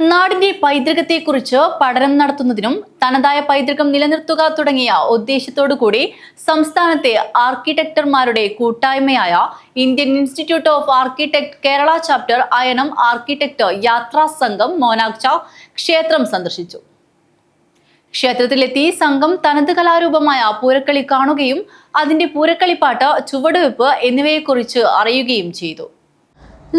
നാടിന്റെ പൈതൃകത്തെക്കുറിച്ച് പഠനം നടത്തുന്നതിനും തനതായ പൈതൃകം നിലനിർത്തുക തുടങ്ങിയ ഉദ്ദേശത്തോടു കൂടി സംസ്ഥാനത്തെ ആർക്കിടെക്ടർമാരുടെ കൂട്ടായ്മയായ Indian Institute of Architect Kerala chapter Ayanam architect യാത്രാ സംഘം മോനാക്ച ക്ഷേത്രം സന്ദർശിച്ചു. ക്ഷേത്രത്തിലെത്തി സംഘം തനത് കലാരൂപമായ പൂരക്കളി കാണുകയും അതിന്റെ പൂരക്കളിപ്പാട്ട് ചുവടുവെപ്പ് എന്നിവയെക്കുറിച്ച് അറിയുകയും ചെയ്തു.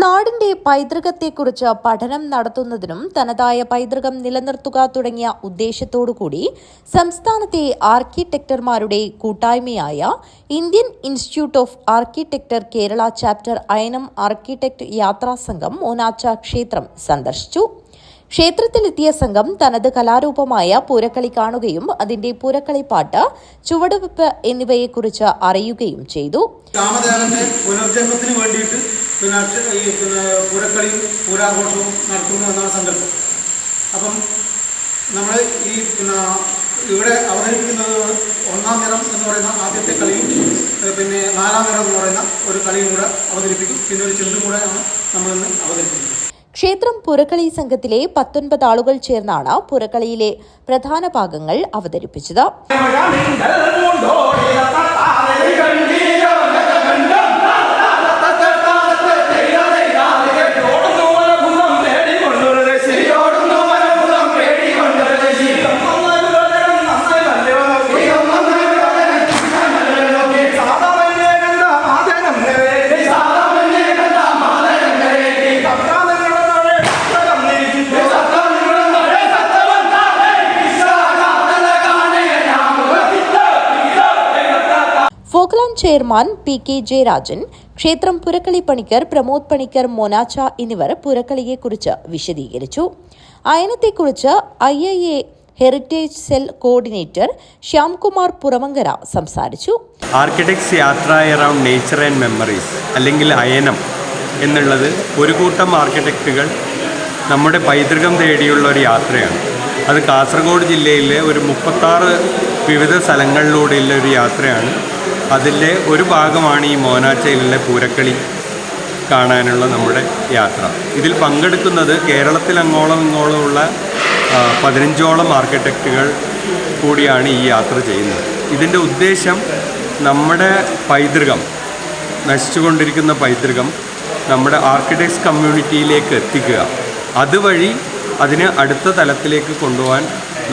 നാടിന്റെ പൈതൃകത്തെക്കുറിച്ച് പഠനം നടത്തുന്നതിനും തനതായ പൈതൃകം നിലനിർത്തുക തുടങ്ങിയ ഉദ്ദേശത്തോടുകൂടി സംസ്ഥാനത്തെ ആർക്കിടെക്ടർമാരുടെ കൂട്ടായ്മയായ Indian Institute of architect Kerala chapter Ayanam architect യാത്രാ സംഘം മോനാച്ച ക്ഷേത്രം സന്ദർശിച്ചു. ക്ഷേത്രത്തിലെത്തിയ സംഘം തനത് കലാരൂപമായ പൂരക്കളി കാണുകയും അതിന്റെ പൂരക്കളിപ്പാട്ട് ചുവടുവെപ്പ് എന്നിവയെക്കുറിച്ച് അറിയുകയും ചെയ്തു. പിന്നെ അക്ഷ- ഈ പിന്നെ പൂരക്കളിയും പൂരാഘോഷവും നടത്തുന്നു എന്നാണ് സങ്കല്പം. അപ്പം നമ്മൾ ഈ പിന്നെ ഇവിടെ അവതരിപ്പിക്കുന്നത് ഒന്നാം നിറം എന്ന് പറയുന്ന ആദ്യത്തെ കളിയും പിന്നെ നാലാം നിറം എന്ന് പറയുന്ന ഒരു കളിയും കൂടെ അവതരിപ്പിക്കും. പിന്നെ ഒരു ചെണ്ടും കൂടെ ആണ് നമ്മളിന്ന് അവതരിപ്പിക്കുന്നത്. ക്ഷേത്രം പുരക്കളി സംഘത്തിലെ പത്തൊൻപത് ആളുകൾ ചേർന്നാണ് പുരക്കളിയിലെ പ്രധാന ഭാഗങ്ങൾ അവതരിപ്പിച്ചത്. Folkland chairman P K Jayarajan ക്ഷേത്രം പുരക്കളി പണിക്കർ പ്രമോദ് പണിക്കർ മൊനാച്ച എന്നിവർ പുരക്കളിയെക്കുറിച്ച് വിശദീകരിച്ചു. അയനത്തെക്കുറിച്ച് I I A heritage cell coordinator Shyamkumar Puramankara സംസാരിച്ചു. ആർക്കിടെക്സ് യാത്ര എറൗണ്ട് നേച്ചർ ആൻഡ് മെമ്മറീസ് അല്ലെങ്കിൽ അയനം എന്നുള്ളത് ഒരു കൂട്ടം ആർക്കിടെക്റ്റുകൾ നമ്മുടെ പൈതൃകം തേടിയുള്ള ഒരു യാത്രയാണ്. അത് കാസർഗോഡ് ജില്ലയിലെ ഒരു മുപ്പത്താറ് വിവിധ സ്ഥലങ്ങളിലൂടെയുള്ള ഒരു യാത്രയാണ്. അതിന്റെ ഒരു ഭാഗമാണ് ഈ മോനാച്ചയിലെ പൂരക്കളി കാണാനുള്ള നമ്മുടെ യാത്ര. ഇതിൽ പങ്കെടുക്കുന്നത് കേരളത്തിൽ അങ്ങോളം ഇങ്ങോളമുള്ള പതിനഞ്ചോളം ആർക്കിടെക്റ്റുകൾ കൂടിയാണ് ഈ യാത്ര ചെയ്യുന്നത്. ഇതിന്റെ ഉദ്ദേശം നമ്മുടെ പൈതൃകം നശിച്ചുകൊണ്ടിരിക്കുന്ന പൈതൃകം നമ്മുടെ ആർക്കിടെക്ട്സ് കമ്മ്യൂണിറ്റിയിലേക്ക് എത്തിക്കുക. അതുവഴി അതിനെ അടുത്ത തലത്തിലേക്ക് കൊണ്ടുപോകാൻ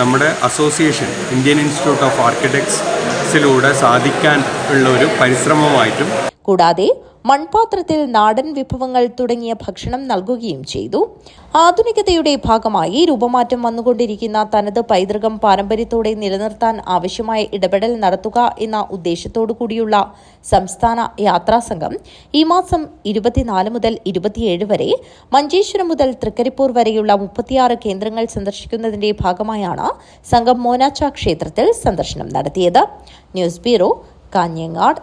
നമ്മുടെ അസോസിയേഷൻ ഇന്ത്യൻ ഇൻസ്റ്റിറ്റ്യൂട്ട് ഓഫ് ആർക്കിടെക്ട്സിലൂടെ സാധിക്കാൻ ഉള്ള ഒരു പരിശ്രമമായിട്ടും കൂടാതെ മൺപാത്രത്തിൽ നാടൻ വിഭവങ്ങൾ തുടങ്ങിയ ഭക്ഷണം നൽകുകയും ചെയ്തു. ആധുനികതയുടെ ഭാഗമായി രൂപമാറ്റം വന്നുകൊണ്ടിരിക്കുന്ന തനത് പൈതൃകം പാരമ്പര്യത്തോടെ നിലനിർത്താൻ ആവശ്യമായ ഇടപെടൽ നടത്തുക എന്ന ഉദ്ദേശത്തോടു കൂടിയുള്ള സംസ്ഥാന യാത്രാ സംഘം ഈ മാസം ഇരുപത്തിനാല് മുതൽ ഇരുപത്തിയേഴ് വരെ മഞ്ചേശ്വരം മുതൽ തൃക്കരിപ്പൂർ വരെയുള്ള മുപ്പത്തിയാറ് കേന്ദ്രങ്ങൾ സന്ദർശിക്കുന്നതിന്റെ ഭാഗമായാണ് സംഘം മോനാച്ച ക്ഷേത്രത്തിൽ സന്ദർശനം നടത്തിയത്. News bureau Kanhangad